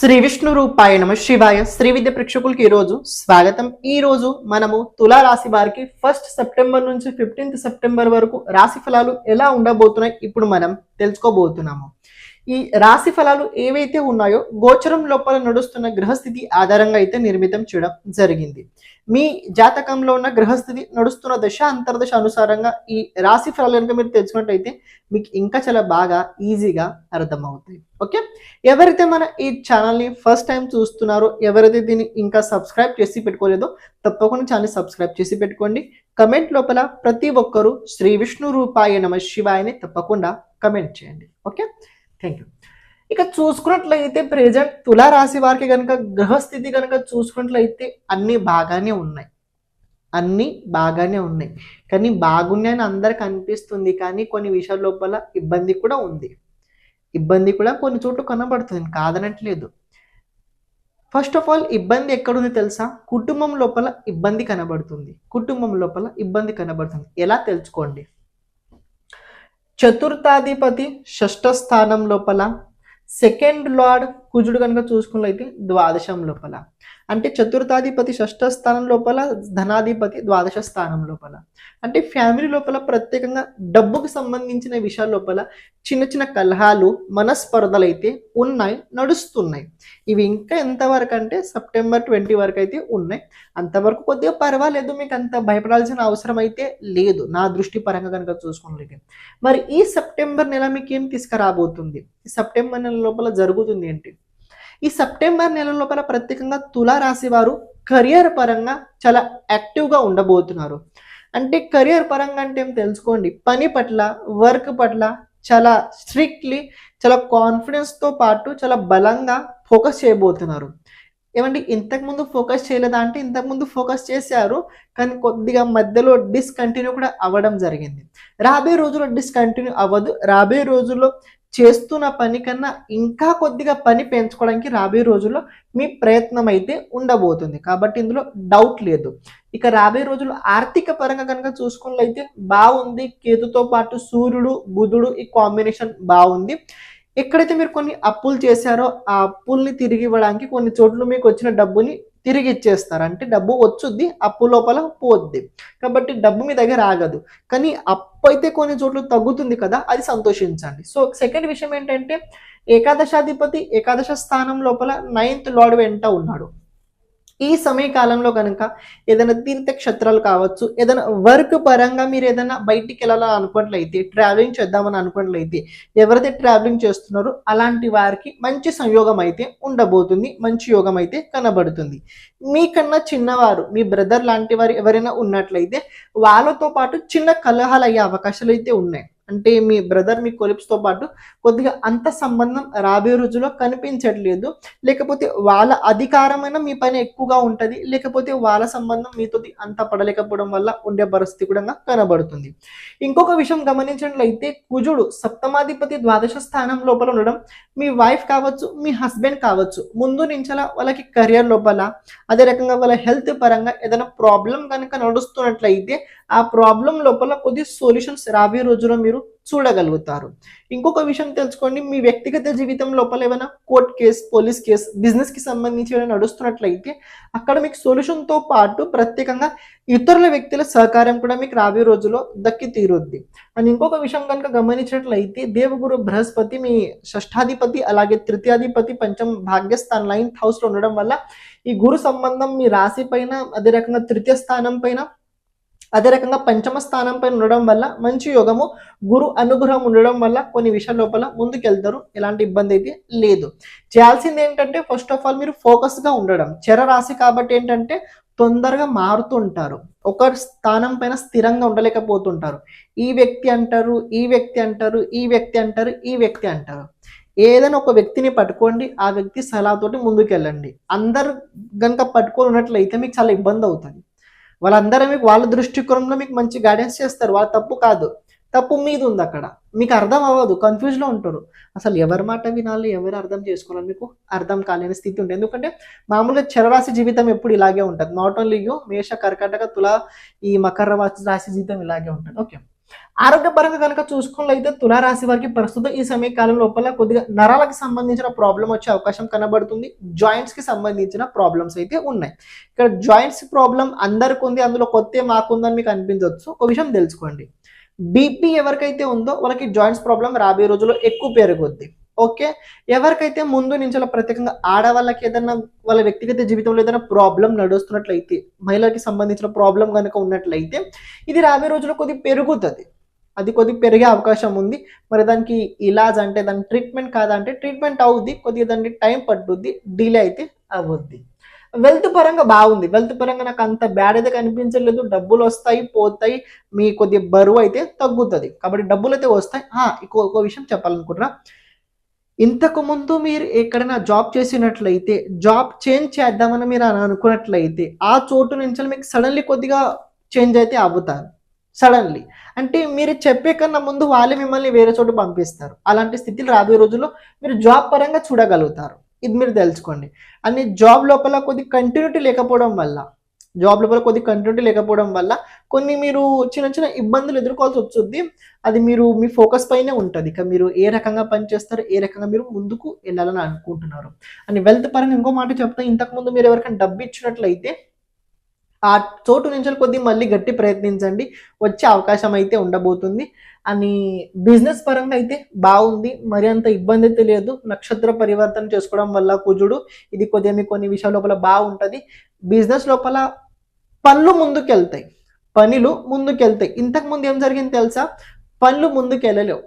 శ్రీ విష్ణు రూపాయ నమ శివాయ. శ్రీ విద్య ప్రేక్షకులకి ఈరోజు స్వాగతం. ఈ రోజు మనము తులా రాశి వారికి ఫస్ట్ సెప్టెంబర్ నుంచి ఫిఫ్టీన్త్ సెప్టెంబర్ వరకు రాశి ఫలాలు ఎలా ఉండబోతున్నాయి ఇప్పుడు మనం తెలుసుకోబోతున్నాము. ఈ రాశి ఫలాలు ఏవైతే ఉన్నాయో గోచరం లోపల నడుస్తున్న గ్రహస్థితి ఆధారంగా అయితే నిర్మితం చేయడం జరిగింది. మీ జాతకంలో ఉన్న గ్రహస్థితి నడుస్తున్న దశ అంతర్దశ అనుసారంగా ఈ రాశి ఫలాలు కనుక మీరు తెలుసుకున్నట్టయితే మీకు ఇంకా చాలా బాగా ఈజీగా అర్థమవుతాయి. ఓకే? ఎవరైతే మన ఈ ఛానల్ని ఫస్ట్ టైం చూస్తున్నారో ఎవరైతే దీన్ని ఇంకా సబ్స్క్రైబ్ చేసి పెట్టుకోలేదో తప్పకుండా ఛానల్ సబ్స్క్రైబ్ చేసి పెట్టుకోండి. కమెంట్ లోపల ప్రతి ఒక్కరూ శ్రీ విష్ణు రూపాయ నమ శివాయని తప్పకుండా కమెంట్ చేయండి. ఓకే? థ్యాంక్ యూ ఇక చూసుకున్నట్లయితే ప్రెజెంట్ తులా రాశి వారికి కనుక గ్రహస్థితి కనుక చూసుకున్నట్లయితే అన్ని బాగానే ఉన్నాయి. అన్ని బాగానే ఉన్నాయి. కానీ బాగున్నాయని అందరికి అనిపిస్తుంది. కానీ కొన్ని విషయాల లోపల ఇబ్బంది కూడా ఉంది. ఇబ్బంది కూడా కొన్ని చోట్ల కనబడుతుంది. కాదనట్లేదు. ఫస్ట్ ఆఫ్ ఆల్ ఇబ్బంది ఎక్కడుంది తెలుసా? కుటుంబం లోపల ఇబ్బంది కనబడుతుంది. కుటుంబం లోపల ఇబ్బంది కనబడుతుంది. ఎలా తెలుసుకోండి? చతుర్థాధిపతి షష్ఠ స్థానం లోపల సెకండ్ లార్డ్ కుజుడు కనుక చూసుకున్నట్లయితే ద్వాదశం లోపల. అంటే చతుర్థాధిపతి షష్ఠ స్థానం లోపల ధనాధిపతి ద్వాదశ స్థానం లోపల. అంటే ఫ్యామిలీ లోపల ప్రత్యేకంగా డబ్బుకు సంబంధించిన విషయాల లోపల చిన్న చిన్న కలహాలు మనస్పర్ధలు అయితే ఉన్నాయి నడుస్తున్నాయి. ఇవి ఇంకా ఎంతవరకు అంటే సెప్టెంబర్ ట్వంటీ వరకు అయితే ఉన్నాయి. అంతవరకు కొద్దిగా పర్వాలేదు మీకు అంత భయపడాల్సిన అవసరం అయితే లేదు నా దృష్టి పరంగా కనుక చూసుకున్నట్లయితే. మరి ఈ సెప్టెంబర్ నెల మీకు ఏం తీసుకురాబోతుంది సెప్టెంబర్ నెల లోపల జరుగుతుంది ఏంటి? ఈ సెప్టెంబర్ నెల లోపల ప్రత్యేకంగా తులారాశి వారు కెరియర్ పరంగా చాలా యాక్టివ్గా ఉండబోతున్నారు. అంటే కెరియర్ పరంగా అంటే ఏం తెలుసుకోండి? పని పట్ల వర్క్ పట్ల చాలా స్ట్రిక్ట్లీ చాలా కాన్ఫిడెన్స్తో పాటు చాలా బలంగా ఫోకస్ చేయబోతున్నారు. ఏమంటే ఇంతకుముందు ఫోకస్ చేయలేదా అంటే ఇంతకుముందు ఫోకస్ చేశారు కానీ కొద్దిగా మధ్యలో డిస్కంటిన్యూ కూడా అవ్వడం జరిగింది. రాబోయే రోజుల్లో డిస్కంటిన్యూ అవ్వదు. రాబోయే రోజుల్లో చేస్తున్న పని కన్నా ఇంకా కొద్దిగా పని పెంచుకోవడానికి రాబోయే రోజుల్లో మీ ప్రయత్నం అయితే ఉండబోతుంది. కాబట్టి ఇందులో డౌట్ లేదు. ఇక రాబోయే రోజులు ఆర్థిక పరంగా కనుక చూసుకున్నట్లయితే బాగుంది. కేతుతో పాటు సూర్యుడు బుధుడు ఈ కాంబినేషన్ బాగుంది. ఎక్కడైతే మీరు కొన్ని అప్పులు చేశారో ఆ అప్పుల్ని తిరిగి ఇవ్వడానికి కొన్ని చోట్ల మీకు వచ్చిన డబ్బుని తిరిగి ఇచ్చేస్తారు. అంటే డబ్బు వచ్చుద్ది అప్పు లోపల పోద్ది. కాబట్టి డబ్బు మీ దగ్గర ఆగదు. కానీ అప్పు అయితే కొన్ని చోట్ల తగ్గుతుంది కదా అది సంతోషించండి. సో సెకండ్ విషయం ఏంటంటే ఏకాదశాధిపతి ఏకాదశ స్థానం లోపల నైన్త్ లార్డ్ వెంట ఉన్నాడు. ఈ సమయకాలంలో కనుక ఏదైనా తీర్థక్షేత్రాలు కావచ్చు ఏదైనా వర్క్ పరంగా మీరు ఏదైనా బయటికి వెళ్ళాలని అనుకున్నట్లయితే ట్రావెలింగ్ చేద్దామని అనుకున్నట్లయితే ఎవరైతే ట్రావెలింగ్ చేస్తున్నారో అలాంటి వారికి మంచి సంయోగం అయితే ఉండబోతుంది మంచి యోగం అయితే కనబడుతుంది. మీకన్నా చిన్నవారు మీ బ్రదర్ లాంటి వారు ఎవరైనా ఉన్నట్లయితే వాళ్ళతో పాటు చిన్న కలహాలు అయ్యే అవకాశాలు అయితే ఉన్నాయి. అంటే మీ బ్రదర్ మీ కొలిప్స్తో పాటు కొద్దిగా అంత సంబంధం రాబోయే రోజుల్లో కనిపించట్లేదు. లేకపోతే వాళ్ళ అధికారమైన మీ పైన ఎక్కువగా ఉంటుంది. లేకపోతే వాళ్ళ సంబంధం మీతో అంత పడలేకపోవడం వల్ల ఉండే పరిస్థితి కూడా కనబడుతుంది. ఇంకొక విషయం గమనించినట్లయితే కుజుడు సప్తమాధిపతి ద్వాదశ స్థానం లోపల ఉండడం మీ వైఫ్ కావచ్చు మీ హస్బెండ్ కావచ్చు ముందు నుంచలా వాళ్ళకి కెరియర్ లోపల అదే రకంగా వాళ్ళ హెల్త్ పరంగా ఏదైనా ప్రాబ్లం కనుక నడుస్తున్నట్లయితే ఆ ప్రాబ్లం లోపల కొద్ది సొల్యూషన్స్ రాబోయే రోజుల్లో మీరు చూడగలుగుతారు. ఇంకొక విషయం తెలుసుకోండి మీ వ్యక్తిగత జీవితం లోపల ఏమైనా కోర్ట్ కేస్ పోలీస్ కేస్ బిజినెస్కి సంబంధించి ఏమైనా నడుస్తున్నట్లయితే అక్కడ మీకు సొల్యూషన్తో పాటు ప్రత్యేకంగా ఇతరుల వ్యక్తుల సహకారం కూడా మీకు రాబోయే రోజుల్లో దక్కి తీరుద్ది. అండ్ ఇంకొక విషయం కనుక గమనించినట్లయితే దేవగురు బృహస్పతి మీ షష్ఠాధిపతి అలాగే తృతీయాధిపతి పంచం భాగ్యస్థాన్ నైన్త్ హౌస్లో ఉండడం వల్ల ఈ గురు సంబంధం మీ రాశి పైన అదే రకంగా తృతీయ స్థానం పైన అదే రకంగా పంచమ స్థానం పైన ఉండడం వల్ల మంచి యోగము గురు అనుగ్రహం ఉండడం వల్ల కొన్ని విషయాల లోపల ముందుకెళ్తారు. ఎలాంటి ఇబ్బంది అయితే లేదు. చేయాల్సింది ఏంటంటే ఫస్ట్ ఆఫ్ ఆల్ మీరు ఫోకస్గా ఉండడం. చెర రాశి కాబట్టి ఏంటంటే తొందరగా మారుతూ ఉంటారు. ఒక స్థానం పైన స్థిరంగా ఉండలేకపోతుంటారు. ఈ వ్యక్తి అంటారు ఈ వ్యక్తి అంటారు ఈ వ్యక్తి అంటారు ఈ వ్యక్తి అంటారు. ఏదైనా ఒక వ్యక్తిని పట్టుకోండి ఆ వ్యక్తి సలహాతోటి ముందుకెళ్ళండి. అందరు గనుక పట్టుకొని ఉన్నట్లయితే మీకు చాలా ఇబ్బంది అవుతుంది. వాళ్ళందరూ మీకు వాళ్ళ దృష్టికోణంలో మీకు మంచి గైడెన్స్ చేస్తారు. వాళ్ళ తప్పు కాదు. తప్పు మీద ఉంది అక్కడ. మీకు అర్థం అవ్వదు. కన్ఫ్యూజ్లో ఉంటారు. అసలు ఎవరి మాట వినాలి? ఎవరు అర్థం చేసుకోవాలి? మీకు అర్థం కాలేని స్థితి ఉంటుంది. ఎందుకంటే మామూలుగా చరరాశి జీవితం ఎప్పుడు ఇలాగే ఉంటుంది. నాట్ ఓన్లీ యూ మేష కర్కాటక తుల ఈ మకర రాశి రాశి జీవితం ఇలాగే ఉంటుంది. ఓకే ఆరోగ్యపరంగా కనుక చూసుకున్నట్లయితే తులారాశి వారికి ప్రస్తుతం ఈ సమయకాలం లోపల కొద్దిగా నరాలకు సంబంధించిన ప్రాబ్లం వచ్చే అవకాశం కనబడుతుంది. జాయింట్స్కి సంబంధించిన ప్రాబ్లమ్స్ అయితే ఉన్నాయి. ఇక్కడ జాయింట్స్ ప్రాబ్లం అందరికి ఉంది అందులో కొత్త మాకుందని మీకు అనిపించవచ్చు. ఒక విషయం తెలుసుకోండి. బీపీ ఎవరికైతే ఉందో వాళ్ళకి జాయింట్స్ ప్రాబ్లం రాబోయే రోజుల్లో ఎక్కువ పెరుగుద్ది. ఓకే? ఎవరికైతే ముందు నుంచి ప్రత్యేకంగా ఆడవాళ్ళకి ఏదైనా వాళ్ళ వ్యక్తిగత జీవితంలో ఏదైనా ప్రాబ్లం నడుస్తున్నట్లయితే మహిళకి సంబంధించిన ప్రాబ్లం కనుక ఉన్నట్లయితే ఇది రాబోయే రోజుల్లో కొద్దిగా పెరుగుతుంది. అది కొద్దిగా పెరిగే అవకాశం ఉంది. మరి దానికి ఇలాజ్ అంటే దాని ట్రీట్మెంట్ కాదంటే ట్రీట్మెంట్ అవుద్ది. కొద్దిగా దానికి టైం పట్టుద్ది. డిలే అయితే అవుద్ది వెల్త్ పరంగా బాగుంది. వెల్త్ పరంగా నాకు అంత బ్యాడ్ అయితే కనిపించలేదు. డబ్బులు వస్తాయి పోతాయి. మీ కొద్దిగా బరువు అయితే తగ్గుతుంది. కాబట్టి డబ్బులు అయితే వస్తాయి. ఇంకో ఒక విషయం చెప్పాలనుకుంటున్నా. ఇంతకు ముందు మీరు ఎక్కడైనా జాబ్ చేసినట్లయితే జాబ్ చేంజ్ చేద్దామని మీరు అని అనుకున్నట్లయితే ఆ చోటు నుంచి మీకు సడన్లీ కొద్దిగా చేంజ్ అయితే అవుతారు. సడన్లీ. అంటే మీరు చెప్పే కన్నా ముందు వాళ్ళే మిమ్మల్ని వేరే చోటు పంపిస్తారు. అలాంటి స్థితిలో రాబోయే రోజుల్లో మీరు జాబ్ పరంగా చూడగలుగుతారు. ఇది మీరు తెలుసుకోండి. అని జాబ్ లోపల కొద్ది కంటిన్యూటీ లేకపోవడం వల్ల జాబ్ లోపల కొద్ది కంటిన్యూటీ లేకపోవడం వల్ల కొన్ని మీరు చిన్న చిన్న ఇబ్బందులు ఎదుర్కోవాల్సి వస్తుంది. అది మీరు మీ ఫోకస్ పైనే ఉంటుంది. ఇక మీరు ఏ రకంగా పనిచేస్తారు ఏ రకంగా మీరు ముందుకు వెళ్ళాలని అనుకుంటున్నారు. అని వెల్త్ పరంగా ఇంకో మాట చెప్తా ఇంతకుముందు మీరు ఎవరికైనా డబ్బు ఇచ్చినట్లయితే ఆ చోటు నుంచి కొద్ది మళ్ళీ గట్టి ప్రయత్నించండి. వచ్చే అవకాశం అయితే ఉండబోతుంది. అని బిజినెస్ పరంగా అయితే బాగుంది. మరి అంత ఇబ్బంది తెలియదు నక్షత్ర పరివర్తన చేసుకోవడం వల్ల కుజుడు ఇది కొద్దిగా మీకు కొన్ని విషయాల లోపల బాగుంటుంది. బిజినెస్ లోపల పనులు ముందుకెళ్తాయి. పనులు ముందుకెళ్తాయి. ఇంతకు ముందు ఏం జరిగింది తెలుసా? పనులు ముందుకు వెళ్ళలేవు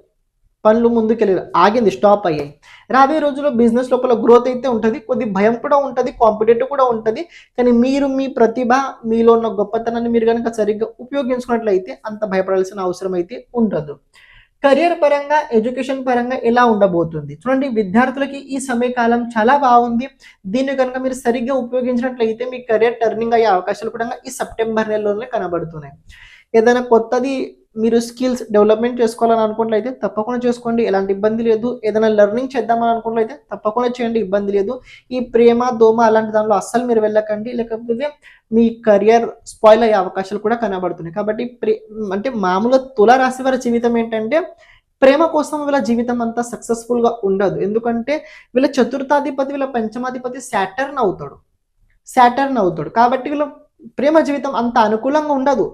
పనులు ముందుకు వెళ్ళలేవు ఆగింది స్టాప్ అయ్యాయి. రాబోయే రోజుల్లో బిజినెస్ లోపల గ్రోత్ అయితే ఉంటుంది కొద్ది భయం కూడా ఉంటుంది కాంపిటేటివ్ కూడా ఉంటుంది. కానీ మీరు మీ ప్రతిభ మీలో ఉన్న గొప్పతనాన్ని మీరు కనుక సరిగ్గా ఉపయోగించుకున్నట్లయితే అంత భయపడాల్సిన అవసరం అయితే ఉండదు. కెరియర్ పరంగా ఎడ్యుకేషన్ పరంగా ఎలా ఉండబోతుంది? చూడండి విద్యార్థులకి ఈ సమయకాలం చాలా బాగుంది. దీన్ని కనుక మీరు సరిగ్గా ఉపయోగించినట్లయితే మీ కెరియర్ టర్నింగ్ అయ్యే అవకాశాలు కూడా ఈ సెప్టెంబర్ నెలలోనే కనబడుతున్నాయి. ఏదైనా కొత్తది మీరు స్కిల్స్ డెవలప్మెంట్ చేసుకోవాలని అనుకున్నట్లయితే తప్పకుండా చేసుకోండి. ఎలాంటి ఇబ్బంది లేదు. ఏదైనా లెర్నింగ్ చేద్దామని అనుకున్నట్లయితే తప్పకుండా చేయండి. ఇబ్బంది లేదు. ఈ ప్రేమ దోమ అలాంటి దానిలో అస్సలు మీరు వెళ్ళకండి. లేకపోతే మీ కెరియర్ స్పాయిల్ అయ్యే అవకాశాలు కూడా కనబడుతున్నాయి. కాబట్టి ప్రే అంటే మామూలుగా తుల రాశి వారి జీవితం ఏంటంటే ప్రేమ కోసం వీళ్ళ జీవితం అంతా సక్సెస్ఫుల్గా ఉండదు. ఎందుకంటే వీళ్ళ చతుర్థాధిపతి వీళ్ళ పంచమాధిపతి శాటర్న్ అవుతాడు. శాటర్న్ అవుతాడు. కాబట్టి వీళ్ళ ప్రేమ జీవితం అంత అనుకూలంగా ఉండదు.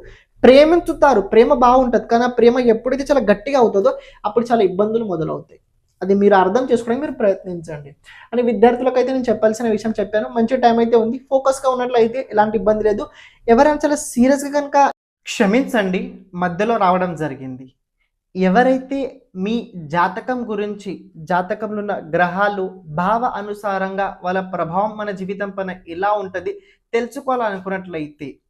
ప్రేమించుతారు. ప్రేమ బాగుంటుంది. కానీ ఆ ప్రేమ ఎప్పుడైతే చాలా గట్టిగా అవుతుందో అప్పుడు చాలా ఇబ్బందులు మొదలవుతాయి. అది మీరు అర్థం చేసుకోవడానికి మీరు ప్రయత్నించండి. అని విద్యార్థులకైతే నేను చెప్పాల్సిన విషయం చెప్పాను. మంచి టైం అయితే ఉంది. ఫోకస్గా ఉన్నట్లయితే ఎలాంటి ఇబ్బంది లేదు. ఎవరైనా చాలా సీరియస్గా కనుక క్షమించండి. మధ్యలో రావడం జరిగింది. ఎవరైతే మీ జాతకం గురించి జాతకంలో ఉన్న గ్రహాలు భావ అనుసారంగా వాళ్ళ ప్రభావం మన జీవితం పైన ఎలా ఉంటుంది తెలుసుకోవాలనుకున్నట్లయితే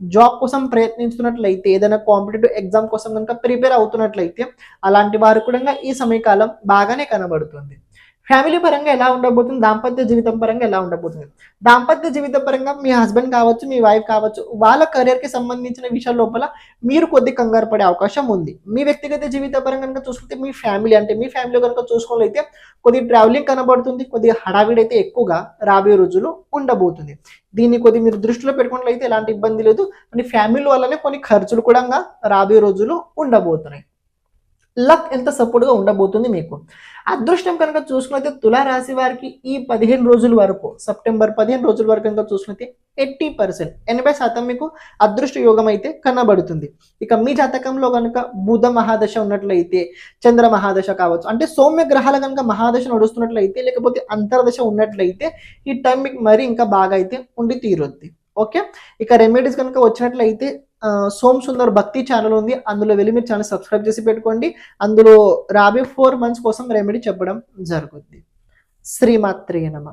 జాబ్ కోసం ప్రయత్నిస్తున్నట్లయితే ఏదైనా కాంపిటేటివ్ ఎగ్జామ్ కోసం కనుక ప్రిపేర్ అవుతున్నట్లయితే అలాంటి వారు కూడా ఈ సమయకాలం బాగానే కనబడుతుంది. ఫ్యామిలీ పరంగా ఎలా ఉండబోతుంది? దాంపత్య జీవితం పరంగా ఎలా ఉండబోతుంది? దాంపత్య జీవితం పరంగా మీ హస్బెండ్ కావచ్చు మీ వైఫ్ కావచ్చు వాళ్ళ career కి సంబంధించిన విషయాల లోపల మీరు కొద్ది కంగారు పడే అవకాశం ఉంది. మీ వ్యక్తిగత జీవిత పరంగా కనుక చూసుకుంటే మీ ఫ్యామిలీ అంటే మీ ఫ్యామిలీ కనుక చూసుకోవాలైతే కొద్ది ట్రావెలింగ్ కనబడుతుంది కొద్దిగా హడావిడి అయితే ఎక్కువగా రాబోయే రోజులు ఉండబోతుంది. దీన్ని కొద్ది మీరు దృష్టిలో పెట్టుకున్నట్లయితే ఎలాంటి ఇబ్బంది లేదు. మీ ఫ్యామిలీ వల్లనే కొన్ని ఖర్చులు కూడా రాబోయే రోజులు ఉండబోతున్నాయి. లక్ ఎంత సపోర్ట్గా ఉండబోతుంది మీకు? అదృష్టం కనుక చూసుకున్నైతే తులారాశి వారికి ఈ పదిహేను రోజుల వరకు సెప్టెంబర్ పదిహేను రోజుల వరకు కనుక చూసుకున్నైతే ఎయిటీ పర్సెంట్ ఎనభై శాతం మీకు అదృష్ట యోగం అయితే కనబడుతుంది. ఇక మీ జాతకంలో కనుక బుధ మహాదశ ఉన్నట్లయితే చంద్ర మహాదశ కావచ్చు అంటే సౌమ్య గ్రహాల కనుక మహాదశ నడుస్తున్నట్లయితే లేకపోతే అంతర్దశ ఉన్నట్లయితే ఈ టైం మీకు మరి ఇంకా బాగా అయితే ఉండి తీరుద్ది. ఓకే? ఇక రెమెడీస్ కనుక వచ్చినట్లయితే సోమ్ సుందర్ భక్తి ఛానల్ ఉంది. అందులో వెళ్ళి మీరు ఛానల్ సబ్స్క్రైబ్ చేసి పెట్టుకోండి. అందులో రాబోయే ఫోర్ మంత్స్ కోసం రెమెడీ చెప్పడం జరుగుద్ది. శ్రీమాత్రే నమ.